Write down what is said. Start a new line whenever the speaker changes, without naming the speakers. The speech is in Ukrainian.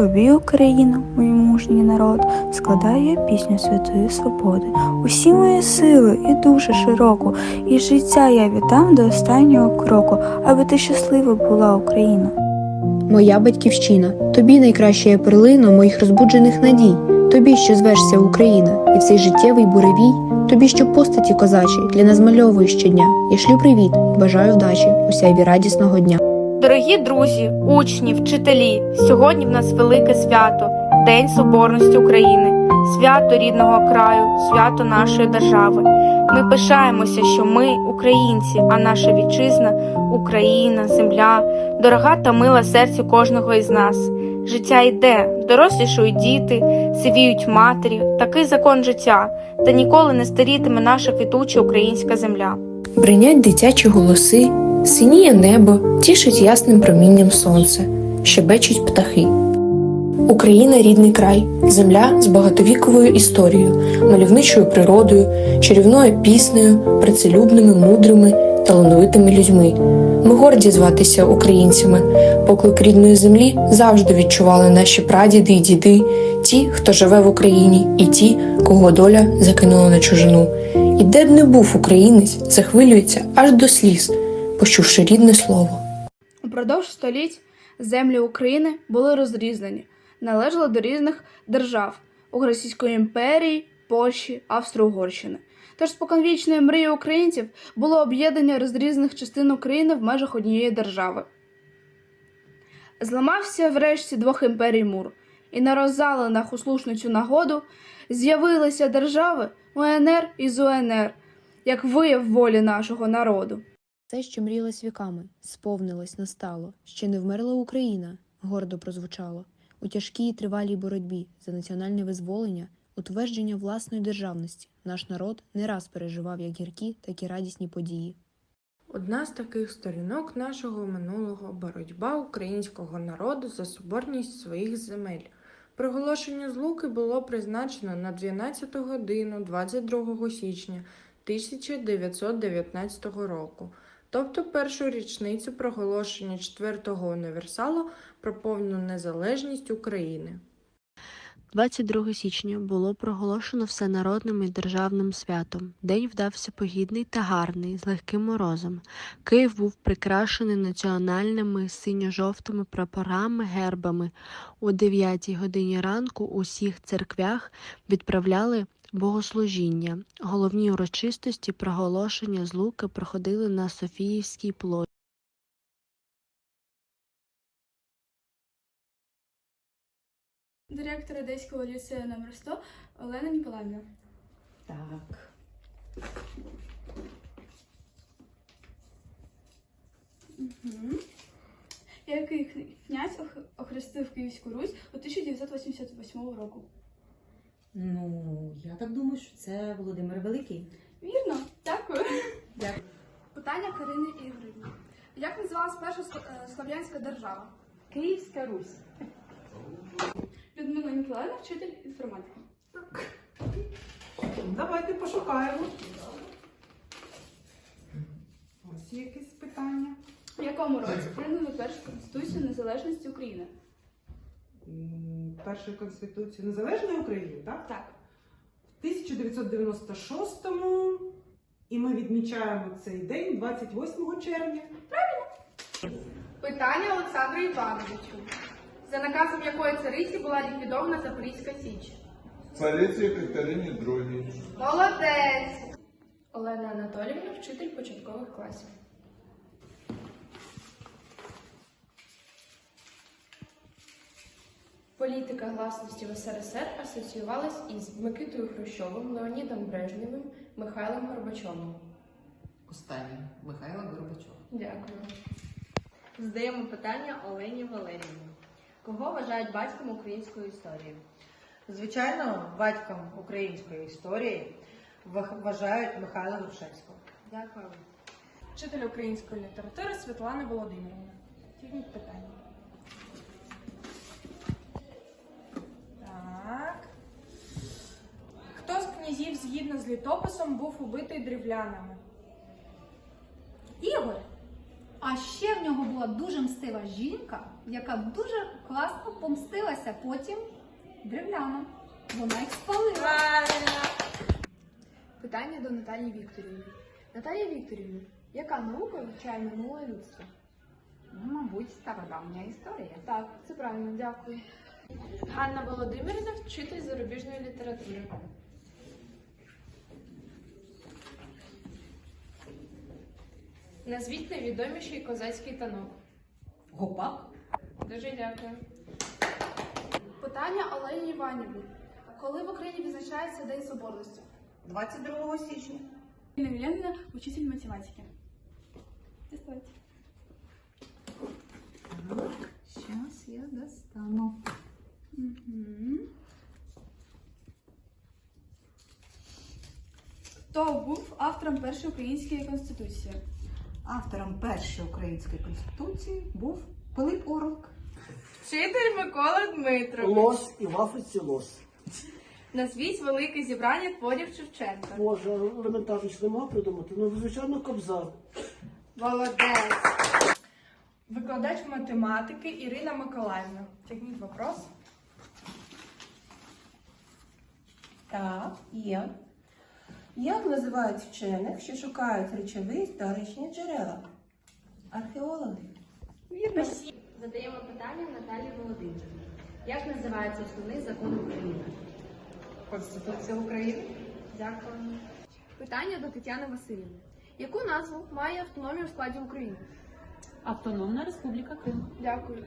Тобі, Україна, мій мужній народ, складаю я пісню святої свободи. Усі мої сили і душу широку, і життя я віддам до останнього кроку, аби ти щаслива була, Україна.
Моя батьківщина, тобі найкраща перлина моїх розбуджених надій, тобі, що звершся Україна, і цей життєвий буревій, тобі, що постаті козачі для нас змальовує щодня. Я шлю привіт бажаю вдачі у сяйві радісного дня.
Дорогі друзі, учні, вчителі, сьогодні в нас велике свято День Соборності України, свято рідного краю, свято нашої держави. Ми пишаємося, що ми українці, а наша вітчизна Україна, земля, дорога та мила серцю кожного із нас. Життя йде, дорослішують діти, сивіють матері, такий закон життя, та ніколи не старітиме наша квітуча українська земля.
Бринять дитячі голоси, синіє небо, тішить ясним промінням сонце, щебечуть птахи. Україна рідний край, земля з багатовіковою історією, мальовничою природою, чарівною піснею, працелюбними, мудрими, талановитими людьми. Ми горді зватися українцями. Поклик рідної землі завжди відчували наші прадіди і діди, ті, хто живе в Україні, і ті, кого доля закинула на чужину. І де б не був українець, захвилюється аж до сліз, почувши рідне слово.
Упродовж століть землі України були розрізнені, належали до різних держав у Російської імперії, Польщі, Австро-Угорщини. Тож споконвічною мрією українців було об'єднання розрізних частин України в межах однієї держави. Зламався врешті двох імперій мур, і на роззаленах у слушну цю нагоду з'явилися держави УНР і ЗУНР, як вияв волі нашого народу.
Все, що мріялось віками, сповнилось, настало. Ще не вмерла Україна, гордо прозвучало. У тяжкій і тривалій боротьбі за національне визволення, утвердження власної державності, наш народ не раз переживав як гіркі, так і радісні події.
Одна з таких сторінок нашого минулого боротьба українського народу за соборність своїх земель. Проголошення злуки було призначено на 12 годину 22 січня 1919 року, тобто першу річницю проголошення четвертого універсалу про повну незалежність України.
22 січня було проголошено всенародним і державним святом. День вдався погідний та гарний, з легким морозом. Київ був прикрашений національними синьо-жовтими прапорами, гербами. О 9 годині ранку у всіх церквях відправляли богослужіння. Головні урочистості проголошення злуки проходили на Софіївській площі.
Директор Одеського ліцею номер 100 Олена Ніколаївна.
Так.
Угу. Який князь охрестив Київську Русь у 1988 року?
Ну, я так думаю, що це Володимир Великий.
Вірно, дякую.
Дякую.
Питання Карини Ігорівни. Як називалась перша е, слов'янська держава?
Київська Русь.
Людмила Ніколаївна, вчитель інформатики.
Давайте пошукаємо. Ось є якесь питання.
В якому році прийняли першу конституцію незалежності України?
Першої конституції Незалежної України, так?
Так.
В 1996-му. І ми відмічаємо цей день 28 червня.
Питання Олександру Івановичу. За наказом якої цариці була ліквідована Запорізька Січ?
Цариці Катерині II.
Молодець! Олена Анатоліївна, вчитель початкових класів.
Політика гласності в СРСР асоціювалась із Микитою Хрущовим, Леонідом Брежнєвим, Михайлом Горбачовим.
Останній Михайло Горбачов.
Дякую.
Задаємо питання Олені Валеріївні. Кого вважають батьком української історії?
Звичайно, батьком української історії вважають Михайла Грушевського.
Дякую.
Вчитель української літератури Світлана Володимирівна. Тягніть питання. Так. Хто з князів згідно з літописом був убитий древлянами? Ігор.
А ще в нього була дуже мстива жінка, яка дуже класно помстилася потім древлянам. Вона їх спалила.
Питання до Наталії Вікторівни. Наталія Вікторівна, яка наука вивчає минуле людство?
Ну, мабуть, стародавня історія.
Так, це правильно, дякую. Ганна Володимирівна, вчитель зарубіжної літератури. Назвіть найвідоміший козацький танок.
Гопак.
Дуже дякую.
Питання Олені Іванівні. Коли в Україні відзначається День Соборності?
22 січня.
Елена Ленина, учитель математики.
Зараз я достану.
Хто був автором першої української конституції?
Автором першої української конституції був Пилип Орлик.
Вчитель Микола Дмитрович.
Лось і в Африці лось.
Назвіть велике зібрання творів Шевченка.
Може, елементарніше не мав придумати. Ну, звичайно, кобзар.
Молодець.
Викладач математики Ірина Миколаївна. Тягніть вопрос.
Так, є. Як називають вчених, що шукають речові історичні джерела? Археологи.
Задаємо питання Наталії Володимирівні. Як називається основний закон України?
Конституція України.
Дякую.
Питання до Тетяни Васильівни. Яку назву має автономія у складі України?
Автономна Республіка Крим.
Дякую.